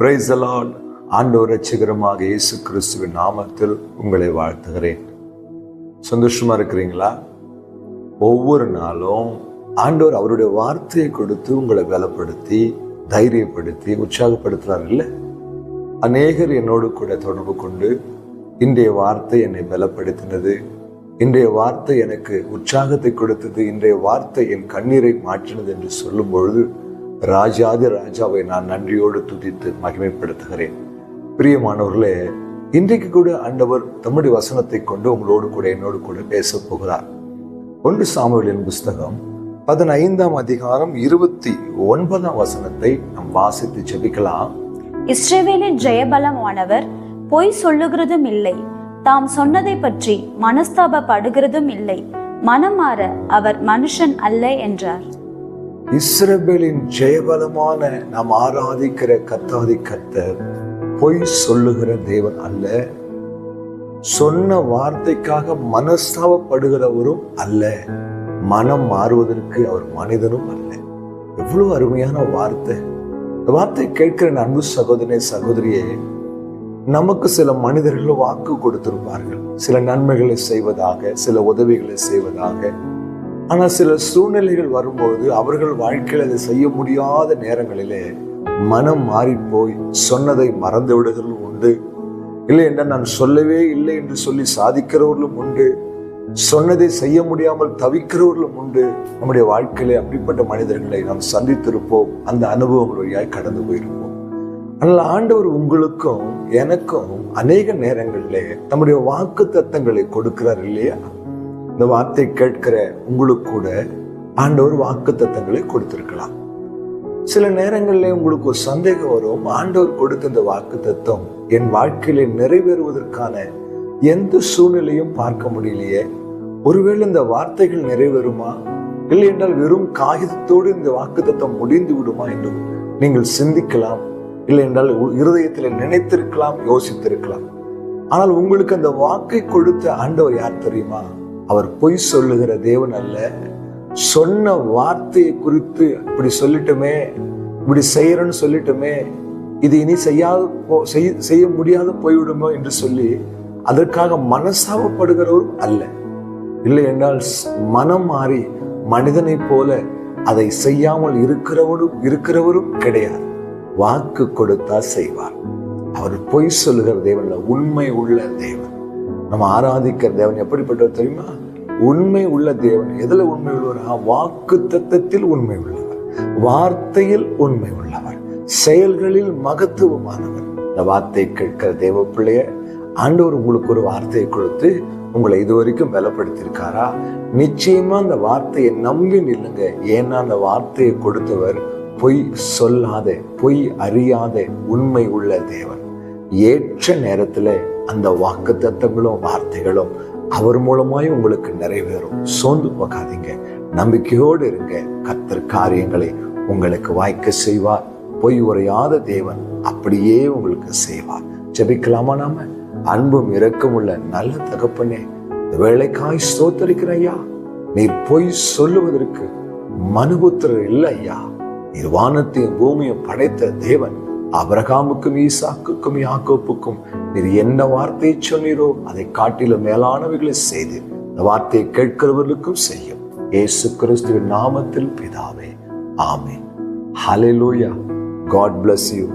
பிரைசலால் allot ஆண்டவர் ரட்சகரமாக இயேசு கிறிஸ்துவின் நாமத்தில் உங்களை வாழ்த்துகிறேன். சந்தோஷமா இருக்கிறீங்களா? ஒவ்வொரு நாளும் ஆண்டவர் அவருடைய வார்த்தையை கொடுத்து உங்களை பலப்படுத்தி தைரியப்படுத்தி உற்சாகப்படுத்துறார் இல்லை? அநேகர் என்னோடு கூட தொடர்பு கொண்டு இன்றைய வார்த்தை என்னை பலப்படுத்தினது. இன்றைய வார்த்தை எனக்கு உற்சாகத்தை கொடுத்தது. இன்றைய வார்த்தை என் கண்ணீரை மாற்றினது என்று சொல்லும் பொழுது ராஜாதி ராஜாவை நான் நன்றியோடு துதித்து மகிமைப்படுத்துகிறேன். பிரியமானவர்களே இன்றைக்கு கூட ஆண்டவர் தம்முடைய வசனத்தை கொண்டு உங்களோடு கூட என்னோடு கூட பேச போகிறார். ஒன்று சாமுவேலின் புஸ்தகம் பதினைந்தாம் அதிகாரம் இருபத்தி ஒன்பதாம் வசனத்தை நாம் வாசித்து ஜெபிக்கலாம். இஸ்ரேவேலின் ஜெயபலமானவர் பொய் சொல்லுகிறதும் இல்லை. தாம் சொன்னதை பற்றி மனஸ்தாபப்படுகிறதும் இல்லை. மனம் மாற அவர் மனுஷன் அல்ல என்றார். இஸ்ரபேலின் ஜெயபலமான நாம் ஆராதிக்கிற கத்தாதி கத்தர் பொய் சொல்லுகிற தேவன் அல்ல. சொன்ன வார்த்தைக்காக மனஸ்தாபப்படுகிறவரும் அல்ல. மனம் மாறுவதற்கு அவர் மனிதனும் அல்ல. எவ்வளவு அருமையான வார்த்தை. இந்த வார்த்தை கேட்கிற என் அன்பு சகோதரனே சகோதரியே நமக்கு சில மனிதர்கள் வாக்கு கொடுத்திருப்பார்கள். சில நன்மைகளை செய்வதாக சில உதவிகளை செய்வதாக. ஆனால் சில சூழ்நிலைகள் வரும்போது அவர்கள் வாழ்க்கையில் அதை செய்ய முடியாத நேரங்களிலே மனம் மாறிப்போய் சொன்னதை மறந்து விடுகிறவர்களும் உண்டு. இல்லை என்றால் நான் சொல்லவே இல்லை என்று சொல்லி சாதிக்கிறவர்களும் உண்டு. சொன்னதை செய்ய முடியாமல் தவிக்கிறவர்களும் உண்டு. நம்முடைய வாழ்க்கையிலே அப்படிப்பட்ட மனிதர்களை நாம் சந்தித்திருப்போம். அந்த அனுபவங்கள் வழியாய் கடந்து போயிருப்போம். ஆனால் ஆண்டவர் உங்களுக்கும் எனக்கும் அநேக நேரங்களிலே நம்முடைய வாக்கு தத்தங்களை கொடுக்கிறார் இல்லையா? இந்த வார்த்தை கேட்கிற உங்களுக்கு கூட ஆண்டவர் வாக்கு தத்தங்களை கொடுத்திருக்கலாம். சில நேரங்களில் உங்களுக்கு ஒரு சந்தேகம் வரும். ஆண்டவர் கொடுத்த இந்த வாக்கு தத்துவம் என் வாழ்க்கையில நிறைவேறுவதற்கான எந்த சூழ்நிலையும் பார்க்க முடியலையே. ஒருவேளை இந்த வார்த்தைகள் நிறைவேறுமா? இல்லை என்றால் வெறும் காகிதத்தோடு இந்த வாக்கு தத்துவம் முடிந்து விடுமா என்றும் நீங்கள் சிந்திக்கலாம். இல்லை என்றால் இருதயத்தில் நினைத்திருக்கலாம் யோசித்திருக்கலாம். ஆனால் உங்களுக்கு அந்த வாக்கை கொடுத்த ஆண்டவர் யார் தெரியுமா? அவர் பொய் சொல்லுகிற தேவன் அல்ல. சொன்ன வார்த்தையை குறித்து இப்படி சொல்லிட்டுமே இப்படி செய்யறன்னு சொல்லிட்டுமே இது இனி செய்யாத போ- செய்ய செய்ய முடியாத போய்விடுமோ என்று சொல்லி அதற்காக மனசாபப்படுகிறவரும் அல்ல. இல்லை என்றால் ஸ்- மனம் மாறி மனிதனைப் போல அதை செய்யாமல் இருக்கிறவரும் இருக்கிறவரும் கிடையாது. வாக்கு கொடுத்தா செய்வார். அவர் பொய் சொல்லுகிற தேவன் உண்மை உள்ள தேவன். நம்ம ஆராதிக்கிற தேவன் எப்படிப்பட்டவர் தெரியுமா? உண்மை உள்ள தேவன். எதில் உண்மை உள்ளவர்? வாக்கு தத்தத்தில் உண்மை உள்ளவர். வார்த்தையில் உண்மை உள்ளவர். செயல்களில் மகத்துவமானவர். இந்த வார்த்தை கேட்கிற தேவ பிள்ளைய ஆண்டவர் உங்களுக்கு ஒரு வார்த்தையை கொடுத்து உங்களை இதுவரைக்கும் பலப்படுத்தியிருக்காரா? நிச்சயமா அந்த வார்த்தையை நம்பி நில்லுங்க. ஏன்னா அந்த வார்த்தையை கொடுத்தவர் பொய் சொல்லாத பொய் அறியாத உண்மை உள்ள தேவன். ஏற்ற நேரத்துல அந்த வாக்கு தத்தங்களும் வார்த்தைகளும் அவர் மூலமாய் உங்களுக்கு நிறைவேறும். சோர்ந்து போகாதீங்க. நம்பிக்கையோடு இருங்க. கத்தர் காரியங்களை உங்களுக்கு வாய்க்க செய்வார். பொய் உரையாத தேவன் அப்படியே உங்களுக்கு செய்வார். ஜெபிக்கலாமா நாம? அன்பும் இரக்கமுள்ள நல்ல தகப்பனே வேலைக்காய் ஸ்தோத்தரிக்கிற ஐயா. நீர் பொய் சொல்லுவதற்கு மனுபுத்திரர் இல்லை ஐயா. நீர் வானத்தையும் பூமியும் படைத்த தேவன் அபரகாமுக்கும் ஈசாக்குக்கும் யாக்கோப்புக்கும் நீர் என்ன வார்த்தையை சொன்னீரோ அதை காட்டிலும் மேலானவைகளை செய்து இந்த வார்த்தையை கேட்கிறவர்களுக்கும் செய்யும். ஏசு கிறிஸ்துவின் நாமத்தில் பிதாவே ஆமே ஹalleluya. God bless you